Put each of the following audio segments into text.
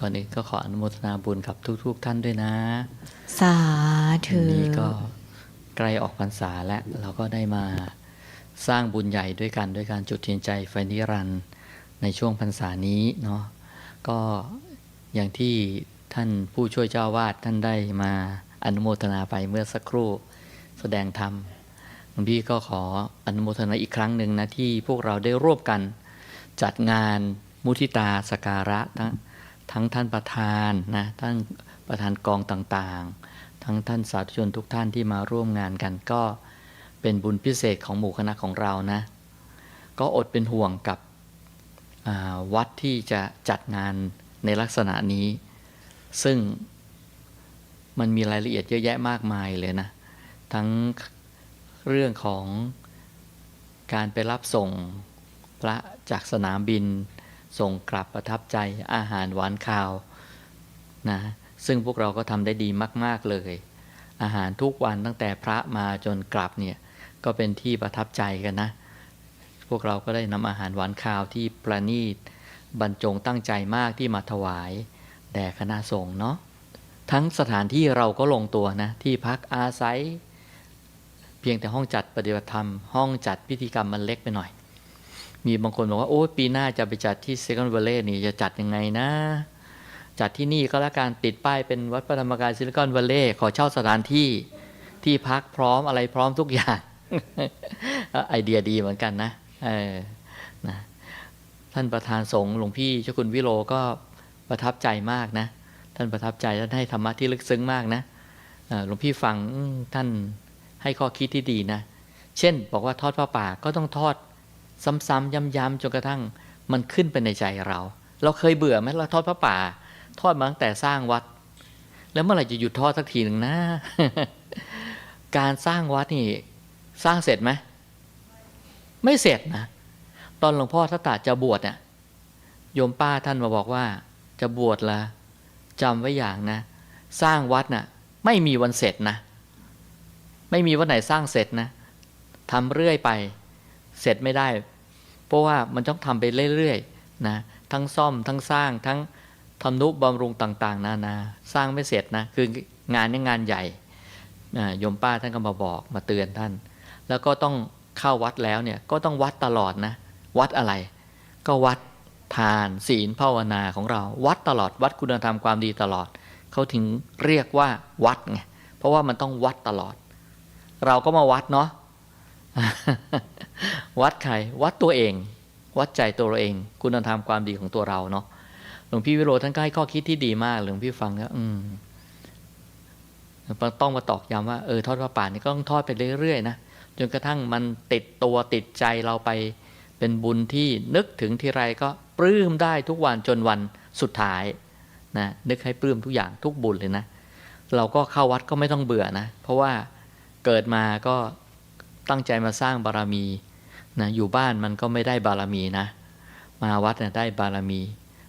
ก่อนอื่นก็ขออนุโมทนาบุญกับทุกๆท่านด้วยนะ สาธุวันนี้ก็ใกล้ออกพรรษาแล้วเราก็ได้มาสร้างบุญใหญ่ด้วยกันด้วยการจุดเทียนใจไฟนิรันดร์ในช่วงพรรษานี้เนาะก็อย่างที่ท่านผู้ช่วยเจ้าวาดท่านได้มาอนุโมทนาไปเมื่อสักครู่แสดงธรรมหลวงพี่ก็ขออนุโมทนาอีกครั้งหนึ่งนะที่พวกเราได้ร่วมกันจัดงานมุทิตาสการะทั้ง ทั้งท่านประธานนะท่านประธานกองต่างๆ ทั้งท่านสาธุชนทุกท่านที่มาร่วมงานกันก็เป็นบุญพิเศษของหมู่คณะของเรานะ ก็อดเป็นห่วงกับวัดที่จะจัดงานในลักษณะนี้ ซึ่งมันมีรายละเอียดเยอะแยะมากมายเลยนะ ทั้งเรื่องของการไปรับส่งพระจากสนามบิน ส่งกลับประทับใจอาหารหวานข้าวนะซึ่งพวกเราก็ทำได้ดีมาก ๆ เลย อาหารทุกวันตั้งแต่พระมาจนกลับเนี่ยก็เป็นที่ประทับใจกันนะ พวกเราก็ได้นำอาหารหวานข้าวที่ประณีตบรรจงตั้งใจมากที่มาถวายแด่คณะสงฆ์เนาะทั้งสถานที่เราก็ลงตัวนะที่พักอาศัย เพียงแต่ห้องจัดปฏิบัติธรรม ห้องจัดพิธีกรรมมันเล็กไปหน่อย มีบางคนบอกว่าโอ้ปีหน้าจะไปจัดที่เซคันด์ a ล l ลนี่จะจัดยังไงนะ จัดที่นี่ก็แล้วการติดป้ายเป็นวัดพระธรรมกายซิลิคอนวัลเลย์ขอเช่าสถานที่ที่พักพร้อมอะไรพร้อมทุกอย่าง ไอเดียดีเหมือนกันนะเออนะท่านประธานสงฆ์หลวงพี่เจ้าคุณวิโรก็ประทับใจมากนะ ท่านประทับใจท่านให้ธรรมะที่ลึกซึ้งมากนะหลวงพี่ฟังท่านให้ข้อคิดที่ดีนะ เช่น บอกว่าทอดผ้าป่าก็ต้องทอด ซ้ำๆย้ำๆจนกระทั่งมันขึ้นไปในใจเรา เราเคยเบื่อไหมเราทอดผ้าป่า ทอดมาตั้งแต่สร้างวัด แล้วเมื่อไหร่จะหยุดทอดสักทีหนึ่งนะ การสร้างวัดนี่สร้างเสร็จไหมไม่เสร็จนะตอนหลวงพ่อทัตตาจะบวชเนี่ยโยมป้าท่านมาบอกว่า จะบวชละจำไว้อย่างนะ สร้างวัดน่ะ ไม่มีวันเสร็จนะ ไม่มีวันไหนสร้างเสร็จนะทำเรื่อยไป เสร็จไม่ได้ เพราะว่ามันต้องทำไปเรื่อยๆนะทั้งซ่อมทั้งสร้างทั้งทำนุบำรุงต่างๆ นานา สร้างไม่เสร็จนะคืองานนี้งานใหญ่โยมป้าท่านก็มาบอกมาเตือนท่าน แล้วก็ต้องเข้าวัดแล้วเนี่ยก็ต้องวัดตลอดนะ วัดอะไร ก็วัดทานศีลภาวนาของเรา วัดตลอดวัดคุณธรรมความดีตลอดเขาถึงเรียกว่าวัดไงเพราะว่ามันต้องวัดตลอด เราก็มาวัดเนาะ วัดใครวัดตัวเอง วัดใจตัวเราเอง คุณธรรมความดีของตัวเราเนาะหลวงพี่วิโรจน์ท่านก็ให้ข้อคิดที่ดีมากหลวงพี่ฟังแล้วอืมต้องมาตอกย้ำว่าเออทอดพระป่านี่ก็ต้องทอดไปเรื่อยๆนะจนกระทั่งมันติดตัวติดใจเราไปเป็นบุญที่นึกถึงทีไรก็ปลื้มได้ทุกวันจนวันสุดท้ายนะนึกให้ปลื้มทุกอย่างทุกบุญเลยนะ เราก็เข้าวัดก็ไม่ต้องเบื่อนะ เพราะว่าเกิดมาก็ ตั้งใจมาสร้างบารมีนะอยู่บ้านมันก็ไม่ได้บารมีนะ มาวัดนะได้บารมี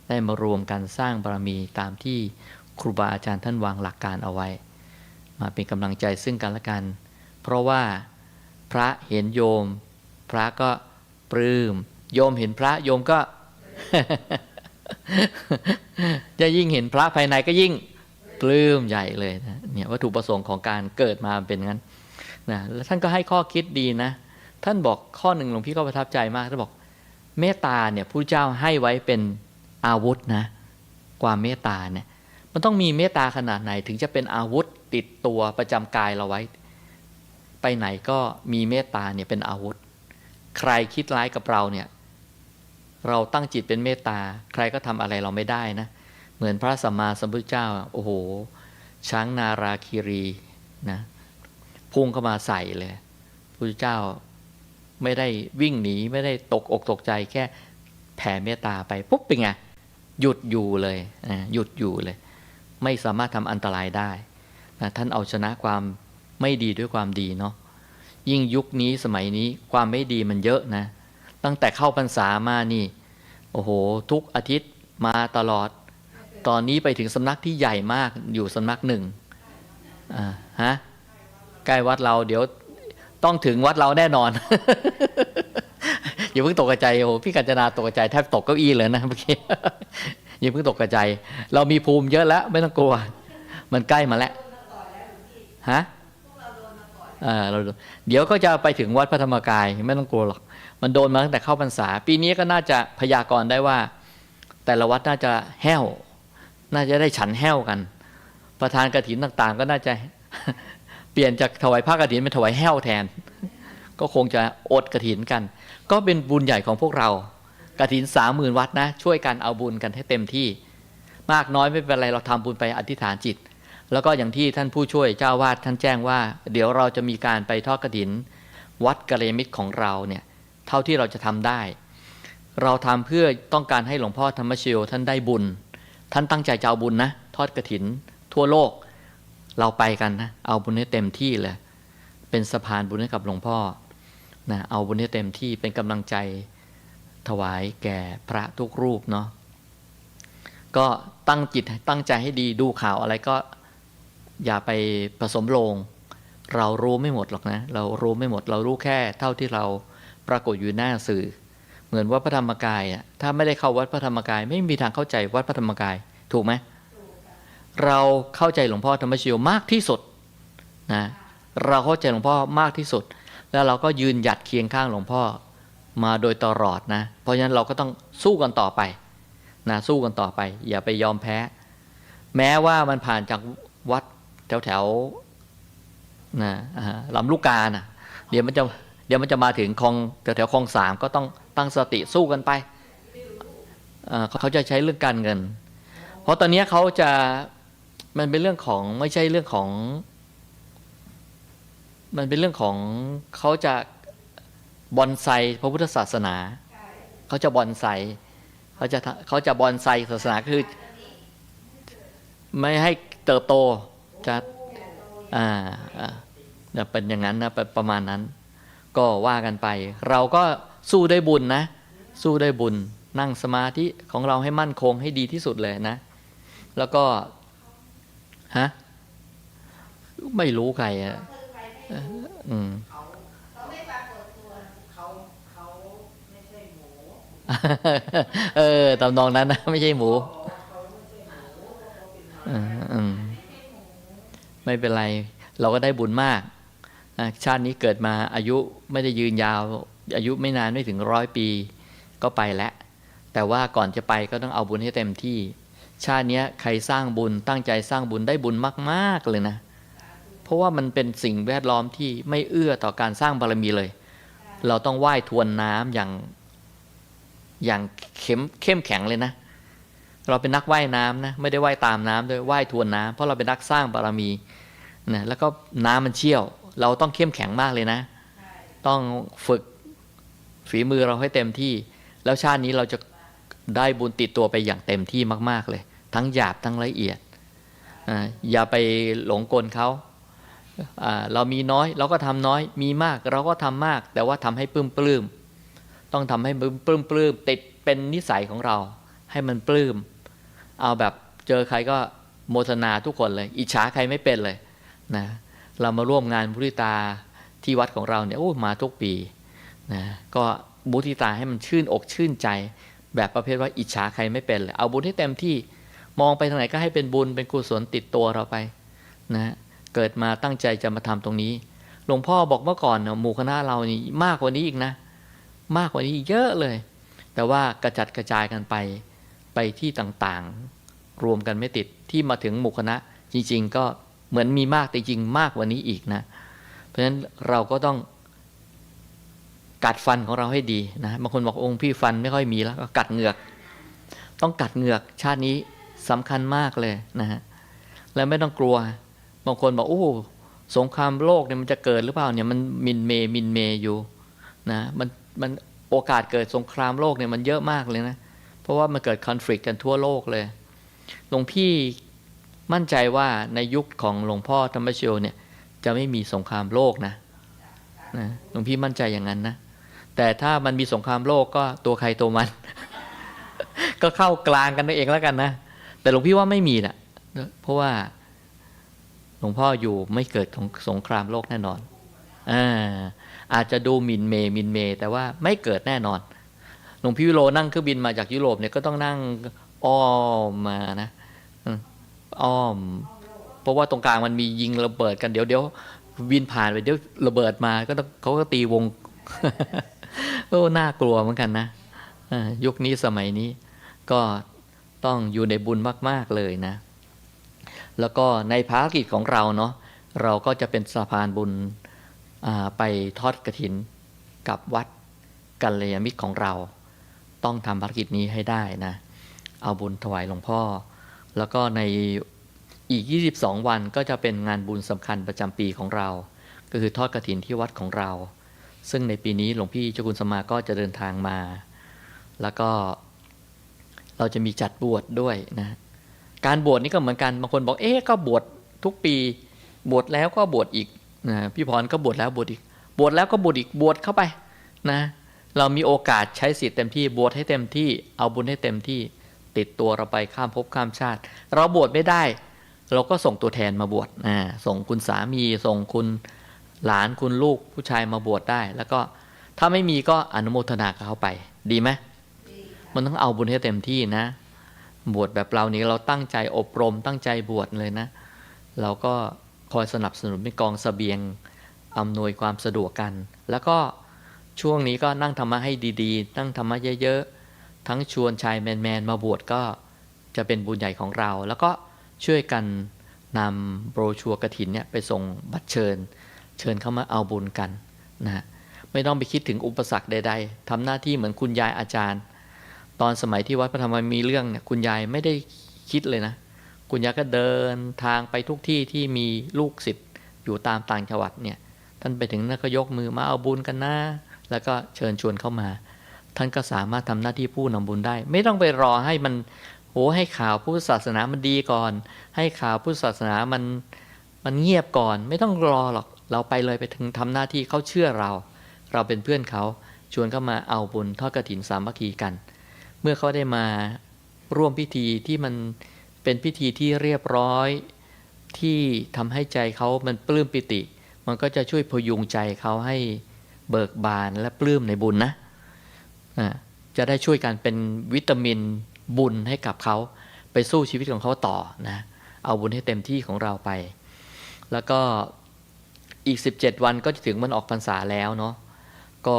ได้มารวมกันสร้างบารมีตามที่ครูบาอาจารย์ท่านวางหลักการเอาไว้ มาเป็นกำลังใจซึ่งกันและกัน เพราะว่าพระเห็นโยม พระก็ปลื้มโยมเห็นพระโยมก็จะยิ่งเห็นพระภายในก็ยิ่งปลื้มใหญ่เลยนะเนี่ยวัตถุประสงค์ของการเกิดมาเป็นงั้น นะแล้วท่านก็ให้ข้อคิดดีนะ ท่านบอกข้อหนึ่งหลวงพี่ก็ประทับใจมากท่านบอกเมตตาเนี่ยผู้เจ้าให้ไว้เป็นอาวุธนะความเมตตาเนี่ยมันต้องมีเมตตาขนาดไหนถึงจะเป็นอาวุธติดตัวประจำกายเราไว้ ไปไหนก็มีเมตตาเนี่ยเป็นอาวุธ ใครคิดร้ายกับเราเนี่ยเราตั้งจิตเป็นเมตตา ใครก็ทำอะไรเราไม่ได้นะ เหมือนพระสัมมาสัมพุทธเจ้า โอ้โห ช้างนาราคีรีนะ พุ่งเข้ามาใส่เลยพุทธเจ้าไม่ได้วิ่งหนีไม่ได้ตกอกตกใจแค่แผ่เมตตาไปปุ๊บเป็นไงหยุดอยู่เลยหยุดอยู่เลย ไม่สามารถทำอันตรายได้นะท่านเอาชนะความไม่ดีด้วยความดีเนาะยิ่งยุคนี้สมัยนี้ความไม่ดีมันเยอะนะ ตั้งแต่เข้าพรรษามานี่ โอ้โห ทุกอาทิตย์มาตลอด ตอนนี้ไปถึงสำนักที่ใหญ่มากอยู่สำนักหนึ่งอ่าฮะ ใกล้วัดเรา เดี๋ยวต้องถึงวัดเราแน่นอน อย่าเพิ่งตกใจโอ้โหพี่กัญจนาตกใจแทบตกเก้าอี้เลยนะเมื่อกี้อย่าเพิ่งตกใจ เรามีภูมิเยอะแล้ว ไม่ต้องกลัว มันใกล้มาแล้วฮะเออเราเดี๋ยวก็จะไปถึงวัดพระธรรมกายไม่ต้องกลัวหรอก มันโดนมาตั้งแต่เข้าพรรษา ปีนี้ก็น่าจะพยากรณ์ได้ว่า แต่ละวัดน่าจะแห้ว น่าจะได้ฉันแห้วกัน ประธานกฐินต่างๆ ก็น่าจะ เปลี่ยนจากถวายผ้ากฐินเป็นถวายแห้วแทน ก็คงจะอดกฐินกัน ก็เป็นบุญใหญ่ของพวกเรากฐินสามหมื่นวัดนะ ช่วยกันเอาบุญกันให้เต็มที่ มากน้อยไม่เป็นไรเราทำบุญไปอธิษฐานจิต แล้วก็อย่างที่ท่านผู้ช่วยเจ้าวาดท่านแจ้งว่า เดี๋ยวเราจะมีการไปทอดกฐิน วัดกระเลมิตรของเราเนี่ยเท่าที่เราจะทำได้ เราทำเพื่อต้องการให้หลวงพ่อธรรมชโยท่านได้บุญ ท่านตั้งใจจะเอาบุญนะทอดกระถินทั่วโลก เราไปกันนะ เอาบุญให้เต็มที่เลย เป็นสะพานบุญให้กับหลวงพ่อนะเอาบุญให้เต็มที่เป็นกำลังใจถวายแก่พระทุกรูปเนาะก็ตั้งจิตตั้งใจให้ดีดูข่าวอะไรก็อย่าไปผสมโลง เรารู้ไม่หมดหรอกนะ เรารู้ไม่หมด เรารู้แค่เท่าที่เราปรากฏอยู่หน้าสื่อ เหมือนวัดพระธรรมกายอะถ้าไม่ได้เข้าวัดพระธรรมกาย ไม่มีทางเข้าใจวัดพระธรรมกาย ถูกไหม เราเข้าใจหลวงพ่อธรรมชโยมากที่สุดนะเราเข้าใจหลวงพ่อมากที่สุด แล้วเราก็ยืนหยัดเคียงข้างหลวงพ่อมาโดยตลอดนะ เพราะฉะนั้นเราก็ต้องสู้กันต่อไปนะสู้กันต่อไป อย่าไปยอมแพ้ แม้ว่ามันผ่านจากวัดแถวแถวๆนะลำลูกกานะเดี๋ยวมันจะเดี๋ยวมันจะมาถึงคลองแถวแถวคลองสามก็ต้องตั้งสติสู้กันไปเขาจะใช้เรื่องการเงิน เพราะตอนนี้เขาจะ มันเป็นเรื่องของไม่ใช่เรื่องของ มันเป็นเรื่องของเขาจะบอนไซพระพุทธศาสนาเขาจะบอนไซเขาจะเขาจะบอนไซศาสนาคือ ไม่ให้เติบโตจะอ่าอ่าจะเป็นอย่างนั้นนะประประมาณนั้น ก็ว่ากันไป เราก็สู้ได้บุญนะ สู้ได้บุญนั่งสมาธิของเราให้มั่นคงให้ดีที่สุดเลยนะ แล้วก็ ฮะไม่รู้ใครอะเอออืมเออตำนองนั้นนะไม่ใช่หมูเอออืมไม่เป็นไร เราก็ได้บุญมากนะชาตินี้เกิดมาอายุไม่ได้ยืนยาว อายุไม่นานไม่ถึงร้อยปีก็ไปแล้ว แต่ว่าก่อนจะไปก็ต้องเอาบุญให้เต็มที่ ชาติเนี้ยใครสร้างบุญตั้งใจสร้างบุญได้บุญมาก ๆ เลยนะ เพราะว่ามันเป็นสิ่งแวดล้อมที่ไม่เอื้อต่อการสร้างบารมีเลย เราต้องว่ายทวนน้ำอย่างอย่างเข้มเข้มแข็งเลยนะ เราเป็นนักว่ายน้ำนะไม่ได้ว่ายตามน้ำด้วยว่ายทวนน้ำเพราะเราเป็นนักสร้างบารมีนะแล้วก็น้ำมันเชี่ยว เราต้องเข้มแข็งมากเลยนะ ต้องฝึกฝีมือเราให้เต็มที่ แล้วชาตินี้เราจะ ได้บุญติดตัวไปอย่างเต็มที่มาก ๆเลย ทั้งหยาบทั้งละเอียดอย่าไปหลงกลเขาเรามีน้อยเราก็ทำน้อยมีมากเราก็ทำมาก แต่ว่าทำให้ปลื้มปลื้มต้องทำให้ปลื้มปลื้มปลื้มติดเป็นนิสัยของเรา ให้มันปลื้มเอาแบบเจอใครก็โมทนาทุกคนเลย อิจฉาใครไม่เป็นเลยนะเรามาร่วมงานมุทิตาที่วัดของเราเนี่ยโอ้มาทุกปีนะก็มุทิตาให้มันชื่นอกชื่นใจ แบบประเภทว่าอิจฉาใครไม่เป็นเลยเอาบุญให้เต็มที่มองไปทางไหนก็ให้เป็นบุญเป็นกุศลติดตัวเราไปนะเกิดมาตั้งใจจะมาทำตรงนี้ หลวงพ่อบอกเมื่อก่อนเนี่ยหมู่คณะเรานี่มากกว่านี้อีกนะ มากกว่านี้เยอะเลย แต่ว่ากระจัดกระจายกันไปไปที่ต่างๆ รวมกันไม่ติดที่มาถึงหมู่คณะจริง ๆ ก็เหมือนมีมากแต่จริงมากกว่านี้อีกนะ เพราะฉะนั้นเราก็ต้อง กัดฟันของเราให้ดีนะบางคนบอกองค์พี่ฟันไม่ค่อยมีแล้วก็กัดเหงือก ต้องกัดเหงือกชาตินี้สำคัญมากเลยนะฮะแล้วไม่ต้องกลัว บางคนบอกโอ้สงครามโลกเนี่ยมันจะเกิดหรือเปล่าเนี่ยมันมินเมมินเมอยู่นะมันมันโอกาสเกิดสงครามโลกเนี่ยมันเยอะมากเลยนะ เพราะว่ามันเกิดคอน FLICT กันทั่วโลกเลยหลวงพี่มั่นใจว่าในยุคของหลวงพ่อธรรมชโยเนี่ยจะไม่มีสงครามโลกนะนะหลวงพี่มั่นใจอย่างนั้นนะ แต่ถ้ามันมีสงครามโลกก็ตัวใครตัวมัน ก็เข้ากลางกันเองแล้วกันนะ แต่หลวงพี่ว่าไม่มีนะเพราะว่าหลวงพ่ออยู่ไม่เกิดสงครามโลกแน่นอนอ่าอาจจะดูมินเมมินเม แต่ว่าไม่เกิดแน่นอน หลวงพี่วิโรนั่งเครื่องบินมาจากยุโรปเนี่ยก็ต้องนั่งอ้อมมานะอ้อม เพราะว่าตรงกลางมันมียิงระเบิดกันเดี๋ยวเดี๋ยววินผ่านไปเดี๋ยวระเบิดมาก็เขาก็ตีวง โอ้น่ากลัวเหมือนกันนะยุคนี้สมัยนี้ก็ต้องอยู่ในบุญมาก ๆ เลยนะ แล้วก็ในภารกิจของเราเนาะเราก็จะเป็นสะพานบุญไปทอดกระถินกับวัดกัลยาณมิตรของเรา ต้องทำภารกิจนี้ให้ได้นะ เอาบุญถวายหลวงพ่อ แล้วก็ในอีก 22 วันก็จะเป็นงานบุญสำคัญประจำปีของเรา ก็คือทอดกระถินที่วัดของเรา ซึ่งในปีนี้หลวงพี่เจ้าคุณสมาก็จะเดินทางมา แล้วก็เราจะมีจัดบวชดด้วยนะ การบวชนี่ก็เหมือนกัน บางคนบอก เอ๊ะก็บวชทุกปี บวชแล้วก็บวชอีกนะพี่พรก็บวชแล้วบวชอีก บวชแล้วก็บวชอีก บวชเข้าไปนะ เรามีโอกาสใช้สิทธิ์เต็มที่ บวชให้เต็มที่ เอาบุญให้เต็มที่ ติดตัวเราไปข้ามภพข้ามชาติ เราบวชไม่ได้ เราก็ส่งตัวแทนมาบวชอ่าส่งคุณสามี ส่งคุณ หลานคุณลูกผู้ชายมาบวชได้ แล้วก็ถ้าไม่มีก็อนุโมทนากับเขาไป ดีไหมมันต้องเอาบุญให้เต็มที่นะ บวชแบบเรานี้เราตั้งใจอบรม ตั้งใจบวชเลยนะ เราก็คอยสนับสนุนเป็นกองสเสบียงอำนวยความสะดวกกัน แล้วก็ช่วงนี้ก็นั่งธรรมะให้ดีๆ นั่งธรรมะเยอะๆ ทั้งชวนชายแมนๆ มาบวชก็จะเป็นบุญใหญ่ของเรา แล้วก็ช่วยกันนำโบรชัวร์กระถินเนี่ยไปส่งบัตรเชิญ เชิญเข้ามาเอาบุญกันนะไม่ต้องไปคิดถึงอุปสรรคใด ๆทำหน้าที่เหมือนคุณยายอาจารย์ ตอนสมัยที่วัดพระธรรมมีเรื่องเนี่ยคุณยายไม่ได้คิดเลยนะ คุณยายก็เดินทางไปทุกที่ที่มีลูกศิษย์อยู่ตามต่างจังหวัดเนี่ยท่านไปถึงนั่นก็ยกมือมาเอาบุญกันนะแล้วก็เชิญชวนเข้ามา ท่านก็สามารถทำหน้าที่ผู้นำบุญได้ ไม่ต้องไปรอให้มันโอ้ให้ข่าวพุทธศาสนามันดีก่อน ให้ข่าวพุทธศาสนามันมันเงียบก่อน ไม่ต้องรอหรอก เราไปเลยไปถึงทำหน้าที่เขาเชื่อเรา เราเป็นเพื่อนเขาชวนเข้ามาเอาบุญทอดกระถินสามัคคีกัน เมื่อเขาได้มาร่วมพิธีที่มันเป็นพิธีที่เรียบร้อย ที่ทำให้ใจเขามันปลื้มปิติ มันก็จะช่วยพยุงใจเขาให้เบิกบานและปลื้มในบุญนะจะได้ช่วยกันเป็นวิตามินบุญให้กับเขาไปสู้ชีวิตของเขาต่อนะเอาบุญให้เต็มที่ของเราไป แล้วก็ อีก17วันก็จะถึงมันออกพรรษาแล้วเนาะก็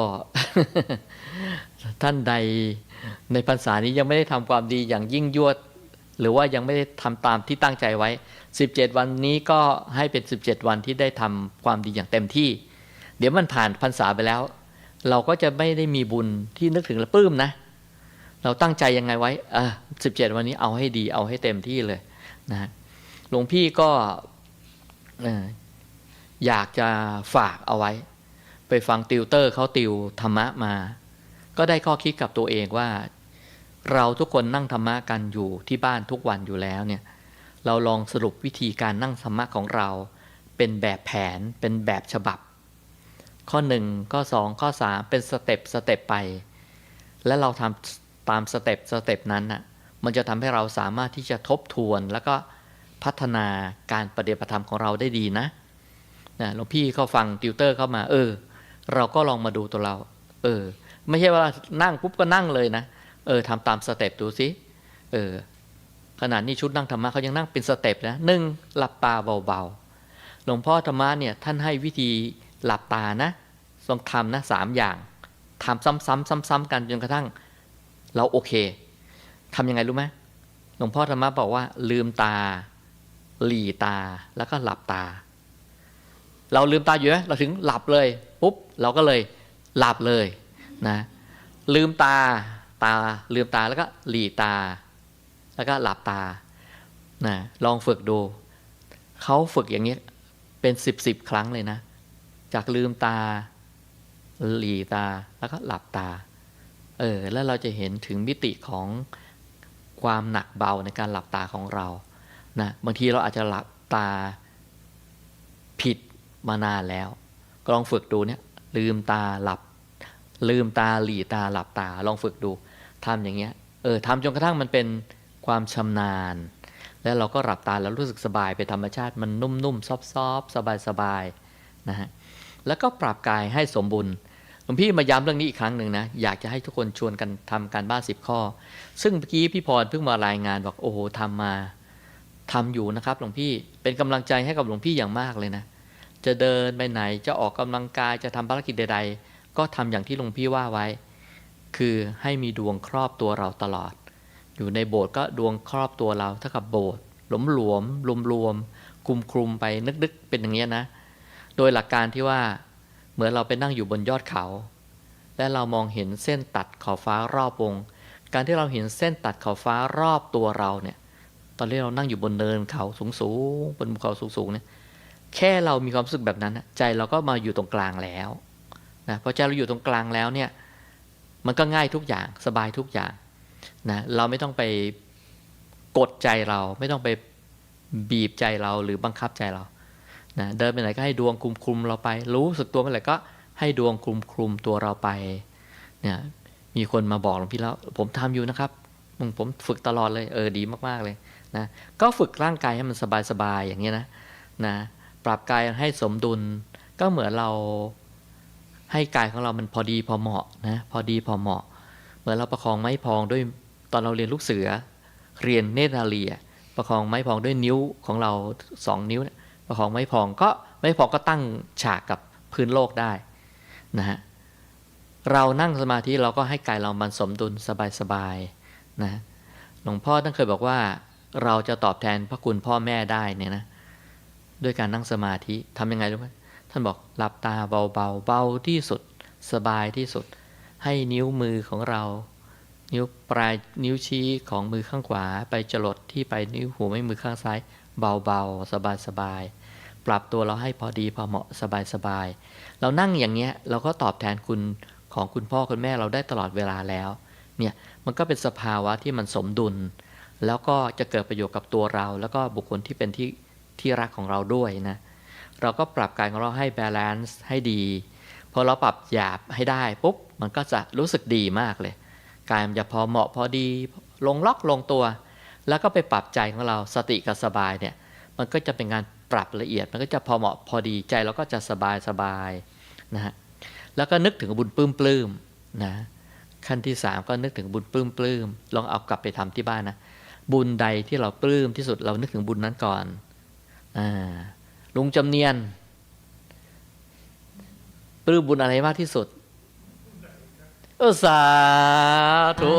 ท่านใดในพรรษานี้ยังไม่ได้ทำความดีอย่างยิ่งยวด หรือว่ายังไม่ได้ทำตามที่ตั้งใจไว้ 17 วันนี้ก็ให้เป็น 17 วันที่ได้ทำความดีอย่างเต็มที่ เดี๋ยวมันผ่านพรรษาไปแล้ว เราก็จะไม่ได้มีบุญที่นึกถึงและปลื้มนะ เราตั้งใจยังไงไว้เออ17 วันนี้เอาให้ดีเอาให้เต็มที่เลยนะหลวงพี่ก็ อยากจะฝากเอาไว้ ไปฟังติวเตอร์เขาติวธรรมะมา ก็ได้ข้อคิดกับตัวเองว่า เราทุกคนนั่งธรรมะกันอยู่ที่บ้านทุกวันอยู่แล้วเนี่ยเราลองสรุปวิธีการนั่งธรรมะของเรา เป็นแบบแผนเป็นแบบฉบับ ข้อหนึ่งข้อสองข้อสามเป็นสเต็ปสเต็ปไป และเราทำตามสเต็ปสเต็ปนั้นน่ะมันจะทำให้เราสามารถที่จะทบทวนแล้วก็พัฒนาการปฏิบัติธรรมของเราได้ดีนะ นะหลวงพี่เขาฟังติวเตอร์เข้ามา เออ เราก็ลองมาดูตัวเรา เออ ไม่ใช่ว่านั่งปุ๊บก็นั่งเลยนะเออทำตามสเต็ปดูสิเออขนาดนี้ชุดนั่งธรรมะเขายังนั่งเป็นสเต็ปนะหนึ่งหลับตาเบาๆ หลวงพ่อธรรมะเนี่ยท่านให้วิธีหลับตานะต้องทำนะสามอย่างทำซ้ำๆซ้ำๆกันจนกระทั่ง เราโอเคทำยังไงรู้ไหมหลวงพ่อธรรมะบอกว่า ลืมตา หลีตาแล้วก็หลับตา เราลืมตาอยู่ไหมเราถึงหลับเลยปุ๊บเราก็เลยหลับเลยนะลืมตาตาลืมตาแล้วก็หลีตา แล้วก็หลับตานะลองฝึกดูเขาฝึกอย่างนี้เป็นสิบสิบครั้งเลยนะ จากลืมตา หลีตาแล้วก็หลับตาเออแล้วเราจะเห็นถึงมิติของความหนักเบาในการหลับตาของเรานะบางทีเราอาจจะหลับตาผิด มานานแล้ว ก็ลองฝึกดูเนี่ยลืมตาหลับ ลืมตาหลีตาหลับตาลองฝึกดูทำอย่างเงี้ยเออทำจนกระทั่งมันเป็นความชำนาญ แล้วเราก็หลับตาแล้วรู้สึกสบายไปนธรรมชาติมันนุ่มๆซอฟๆสบายๆนะฮะแล้วก็ปรับกายให้สมบูรณ์หลวงพี่มาย้ำเรื่องนี้อีกครั้งหนึ่งนะ อยากจะให้ทุกคนชวนกันทำการบ้านสิบข้อ ซึ่งเมื่อกี้พี่พรเพิ่งมารายงานบอกโอ้โหทำมาทำอยู่นะครับหลวงพี่เป็นกำลังใจให้กับหลวงพี่อย่างมากเลยนะ จะเดินไปไหนจะออกกำลังกายจะทำภารกิจใด ๆ ก็ทำอย่างที่หลวงพี่ว่าไว้ คือให้มีดวงครอบตัวเราตลอด อยู่ในโบสถ์ก็ดวงครอบตัวเราเท่ากับโบสถ์หลวมหลวมรวมรวมๆคลุมคลุมๆไปนึกๆเป็นอย่างเงี้ยนะ โดยหลักการที่ว่าเหมือนเราไปนั่งอยู่บนยอดเขา และเรามองเห็นเส้นตัดขอบฟ้ารอบวง การที่เราเห็นเส้นตัดขอบฟ้ารอบตัวเราเนี่ย ตอนที่เรานั่งอยู่บนเนินเขาสูงๆบนภูเขาสูงๆเนี่ย แค่เรามีความรู้สึกแบบนั้นใจเราก็มาอยู่ตรงกลางแล้วนะพอใจเราอยู่ตรงกลางแล้วเนี่ยมันก็ง่ายทุกอย่างสบายทุกอย่างนะเราไม่ต้องไปกดใจเรา ไม่ต้องไปบีบใจเราหรือบังคับใจเรานะเดินไปไหนก็ให้ดวงคุมคุมเราไป รู้สึกตัวเมื่อไหร่ก็ให้ดวงคุมคุมตัวเราไปเนี่ยมีคนมาบอกหลวงพี่แล้ว ผมทำอยู่นะครับอืมผมฝึกตลอดเลยเออดีมากๆเลยนะก็ฝึกร่างกายให้มันสบายๆอย่างเงี้ยนะนะ ปรับกายให้สมดุล ก็เหมือนเราให้กายของเรามันพอดีพอเหมาะนะพอดีพอเหมาะ เหมือนเราประคองไม้พองด้วยตอนเราเรียนลูกเสือ เรียนเนตรนารีอะประคองไม้พองด้วยนิ้วของเราสองนิ้วประคองไม้พองก็ไม้พองก็ตั้งฉากกับพื้นโลกได้นะฮะเรานั่งสมาธิเราก็ให้กายเรามันสมดุลสบายๆนะหลวงพ่อท่านเคยบอกว่าเราจะตอบแทนพระคุณพ่อแม่ได้เนี่ยนะ ด้วยการนั่งสมาธิทำยังไงรู้ไหมท่านบอกหลับตาเบาๆเบาที่สุด สบายที่สุด ให้นิ้วมือของเรา นิ้วปลายนิ้วชี้ของมือข้างขวา ไปจรดที่ไปนิ้วหัวแม่มือข้างซ้าย เบาๆสบายๆปรับตัวเราให้พอดีพอเหมาะสบายๆเรานั่งอย่างเงี้ยเราก็ตอบแทนคุณของคุณพ่อคุณแม่เราได้ตลอดเวลาแล้ว เนี่ยมันก็เป็นสภาวะที่มันสมดุล แล้วก็จะเกิดประโยชน์กับตัวเรา แล้วก็บุคคลที่เป็นที่ ที่รักของเราด้วยนะ เราก็ปรับกายของเราให้บาลานซ์ให้ดีพอเราปรับหยาบให้ได้ปุ๊บมันก็จะรู้สึกดีมากเลย กายมันจะพอเหมาะพอดี ลงล็อกลงตัว แล้วก็ไปปรับใจของเราสติกับสบายเนี่ย มันก็จะเป็นการปรับละเอียด มันก็จะพอเหมาะพอดีใจเราก็จะสบายสบายนะฮะแล้วก็นึกถึงบุญปลื้มปลื้มๆนะขั้นที่สามก็นึกถึงบุญปลื้มปลื้มๆลองเอากลับไปทำที่บ้านนะบุญใดที่เราปลื้มที่สุดเรานึกถึงบุญนั้นก่อน ลุงจำเนียนปลื้มบุญอะไรมากที่สุดเออสาธุ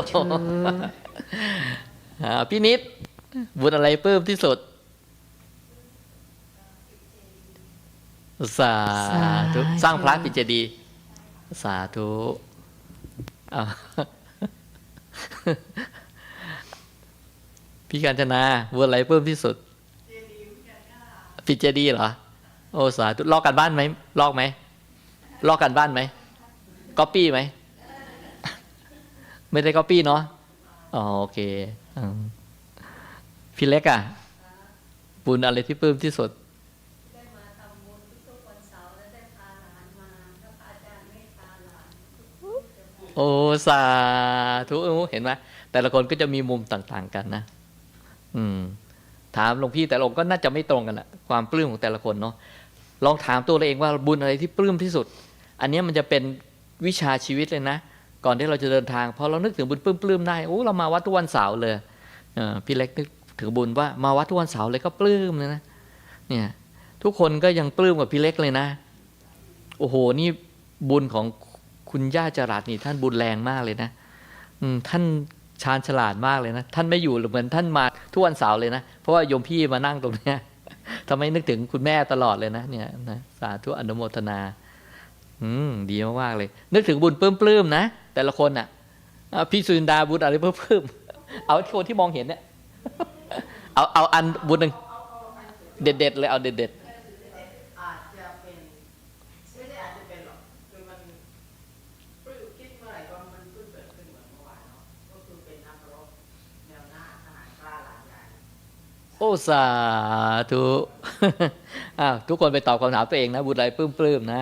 อ่าพี่นิด บุญอะไรปลื้มที่สุด สาธุสร้างพระปิดเจดีย์สาธุอ้าวพี่กัญจนาบุญอะไรปลื้มที่สุด ปิดเจดีเหรอ โอ้สาธุลอกกันบ้านไหมลอกไหมลอกกันบ้านไหมก๊อปปี้ไหม ไม่ได้ก๊อปปี้เนาะอ๋อโอเคอพี่เล็กอะบุญอะไรที่ปลื้มที่สุดได้มาทำบุญทุกเสาร์และได้พาหลานมาแล้วพระอาจารย์เมตตาหลานโอ้สาธุเห็นไหมแต่ละคนก็จะมีมุมต่าง ๆ กันนะ อืม ถามหลวงพี่แต่ละองค์ก็น่าจะไม่ตรงกันอะความปลื้มของแต่ละคนเนาะลองถามตัวเราเองว่าบุญอะไรที่ปลื้มที่สุด อันนี้มันจะเป็นวิชาชีวิตเลยนะ ก่อนที่เราจะเดินทางพอเรานึกถึงบุญปลื้มปลื้มๆได้โอ้เรามาวัดทุกวันเสาร์เลยพี่เล็กนึกถึงบุญว่ามาวัดทุกวันเสาร์เลยก็ปลื้มเลยนะเนี่ยทุกคนก็ยังปลื้มกับพี่เล็กเลยนะ โอ้โหนี่บุญของคุณย่าจรัสนี่ท่านบุญแรงมากเลยนะอืท่าน ชาญฉลาดมากเลยนะ ท่านไม่อยู่เหมือนท่านมาทุกวันเสาร์เลยนะ เพราะว่าโยมพี่มานั่งตรงเนี้ยทำไมนึกถึงคุณแม่ตลอดเลยนะเนี่ยนะสาธุอนุโมทนา อืมดีมากๆเลย นึกถึงบุญปลื้มๆนะ แต่ละคนอะอะพี่สุนดาบุญอะไรปลื้มๆเอาคนที่มองเห็นเนี่ยเอาเอาอันบุญหนึ่งเด็ดๆเลยเอาเด็ดอาจจะเป็นไม่ได้อาจจะเป็นหรอกคือมันปลื้มคิดเมื่อไหร่ก็มันเพิ่งเกิดขึ้นเหมือนเมื่อวานเนาะก็คือเป็นนักรบแนวหน้าทหารกล้าหลานใหญ่ ๆ โอ้สาธุอ้าวทุกคนไปตอบคำถามตัวเองนะ บุญอะไรปลื้มๆนะ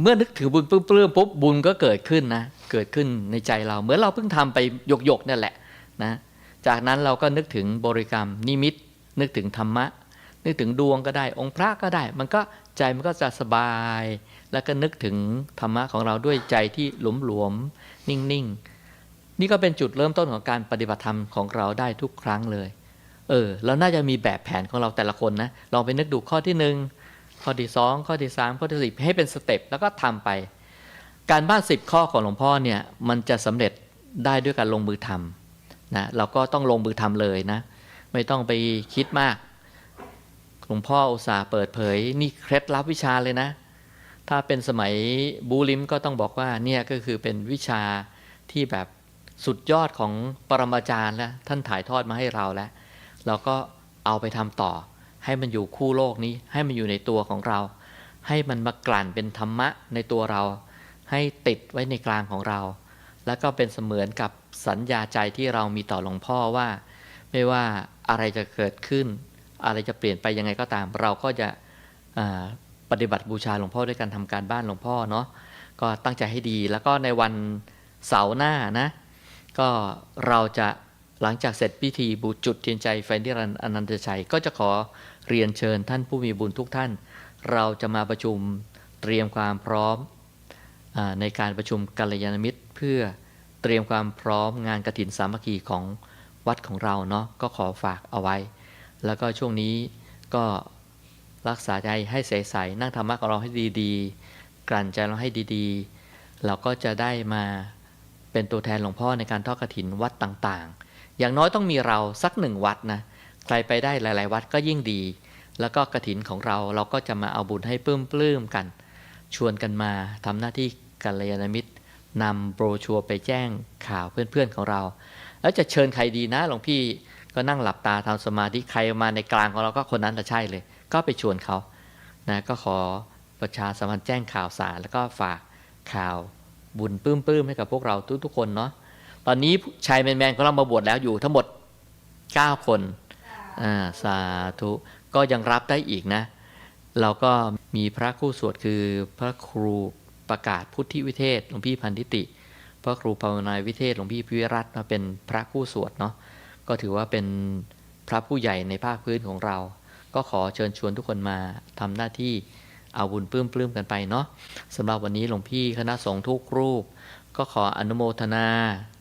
เมื่อนึกถึงบุญปลื้มๆปุ๊บบุญก็เกิดขึ้นนะ เกิดขึ้นในใจเรา เหมือนเราเพิ่งทำไปหยกๆนั่นแหละนะ จากนั้นเราก็นึกถึงบริกรรม นิมิต นึกถึงธรรมะ นึกถึงดวงก็ได้ องค์พระก็ได้ มันก็ใจมันก็จะสบาย แล้วก็นึกถึงธรรมะของเราด้วยใจที่หลวมๆนิ่งๆนี่ก็เป็นจุดเริ่มต้นของการปฏิบัติธรรมของเราได้ทุกครั้งเลย เออเราน่าจะมีแบบแผนของเราแต่ละคนนะลองไปนึกดูข้อที่หนึ่งข้อที่สองข้อที่สามข้อที่สี่ให้เป็นสเต็ปแล้วก็ทำไป การบ้านสิบข้อของหลวงพ่อเนี่ยมันจะสำเร็จได้ด้วยการลงมือทำนะเราก็ต้องลงมือทำเลยนะ ไม่ต้องไปคิดมากหลวงพ่ออุตส่าห์เปิดเผย นี่เคล็ดลับวิชาเลยนะ ถ้าเป็นสมัยบูลิมก็ต้องบอกว่าเนี่ยก็คือเป็นวิชาที่แบบสุดยอดของปรมาจารย์แล้วท่านถ่ายทอดมาให้เราแล้ว เราก็เอาไปทำต่อ ให้มันอยู่คู่โลกนี้ ให้มันอยู่ในตัวของเรา ให้มันมากลั่นเป็นธรรมะในตัวเรา ให้ติดไว้ในกลางของเรา แล้วก็เป็นเสมือนกับสัญญาใจที่เรามีต่อหลวงพ่อว่า ไม่ว่าอะไรจะเกิดขึ้น อะไรจะเปลี่ยนไปยังไงก็ตาม เราก็จะปฏิบัติบูชาหลวงพ่อด้วยการทำการบ้านหลวงพ่อเนาะก็ตั้งใจให้ดีแล้วก็ในวันเสาร์หน้านะ ก็เราจะ หลังจากเสร็จพิธีบูจุดเทียนใจไฟนิรันดร์อนันตชัย ก็จะขอเรียนเชิญท่านผู้มีบุญทุกท่าน เราจะมาประชุมเตรียมความพร้อมอในการประชุมกัลยาณมิตร เพื่อเตรียมความพร้อมงานกฐินสามัคคีของวัดของเราเนาะก็ขอฝากเอาไว้ แล้วก็ช่วงนี้ก็รักษาใจให้ใสๆนั่งธรรมะของเราให้ดีๆ กลั่นใจเราให้ดีๆ เราก็จะได้มาเป็นตัวแทนหลวงพ่อในการทอดกฐินวัดต่างๆ อย่างน้อยต้องมีเราสักหนึ่งวัดนะใครไปได้หลาย ๆ วัดก็ยิ่งดี แล้วก็กฐินของเราเราก็จะมาเอาบุญให้ปลื้มๆกัน ชวนกันมาทำหน้าที่กัลยาณมิตรนำโบรชัวร์ไปแจ้งข่าวเพื่อนๆของเรา แล้วจะเชิญใครดีนะหลวงพี่ก็นั่งหลับตาทำสมาธิใครมาในกลางของเราก็คนนั้นจะใช่เลย ก็ไปชวนเขานะก็ขอประชาสัมพันธ์แจ้งข่าวสารแล้วก็ฝากข่าวบุญปลื้มๆให้กับพวกเราทุกๆคนเนาะ ตอนนี้ชายแมนๆของเรามาบวชแล้วอยู่ทั้งหมด 9 คนอ่าสาธุ ก็ยังรับได้อีกนะ เราก็มีพระคู่สวดคือพระครูประกาศพุทธิวิเทศหลวงพี่พันธิติ พระครูภาวนาวิเทศหลวงพี่พิวิรัตน์มาเป็นพระคู่สวดเนาะก็ถือว่าเป็นพระผู้ใหญ่ในภาคพื้นของเรา ก็ขอเชิญชวนทุกคนมาทำหน้าที่เอาบุญปลื้มปลื้มๆกันไปเนาะสำหรับวันนี้หลวงพี่คณะสงฆ์ทุกรูป ก็ขออนุโมทนา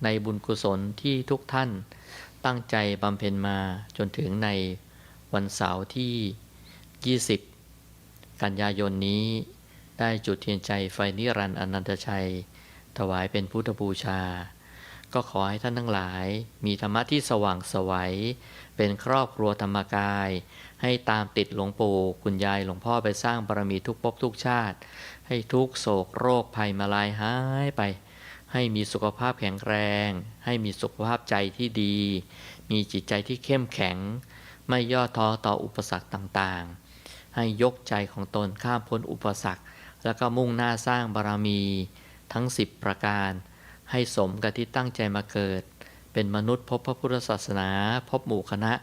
ในบุญกุศลที่ทุกท่าน ตั้งใจบำเพ็ญมาจนถึงในวันเสาร์ที่ 20 กันยายนนี้ ได้จุดเทียนใจไฟนิรันดร์อนันตชัย ถวายเป็นพุทธบูชา ก็ขอให้ท่านทั้งหลาย มีธรรมะที่สว่างไสวัยเป็นครอบครัวธรรมกาย ให้ตามติดหลวงปู่คุณยายหลวงพ่อไปสร้างบารมีทุกภพทุกชาติ ให้ทุกโศกโรคภัยมาลายหายไป ให้มีสุขภาพแข็งแรง ให้มีสุขภาพใจที่ดี มีจิตใจที่เข้มแข็ง ไม่ย่อท้อต่ออุปสรรคต่างๆ ให้ยกใจของตนข้ามพ้นอุปสรรค แล้วก็มุ่งหน้าสร้างบารมี ทั้ง 10 ประการ ให้สมกับที่ตั้งใจมาเกิด เป็นมนุษย์พบพระพุทธศาสนา พบหมู่คณะ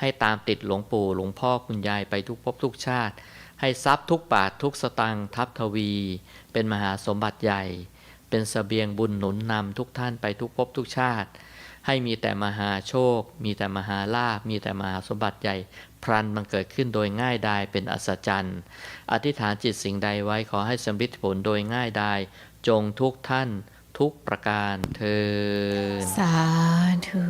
ให้ตามติดหลวงปู่หลวงพ่อคุณยายไปทุกภพทุกชาติ ให้ทรัพย์ทุกบาททุกสตังค์ทับทวี เป็นมหาสมบัติใหญ่ เป็นสเสบียงบุญหนุนนำทุกท่านไปทุกภพทุกชาติ ให้มีแต่มหาโชค มีแต่มหาลาภมีแต่มหาสมบัติใหญ่ พรันมันเกิดขึ้นโดยง่ายดายเป็นอัศจรรย์ อธิษฐานจิตสิ่งใดไว้ขอให้สำเร็จผลโดยง่ายดายจงทุกท่านทุกประการเธอสาธุ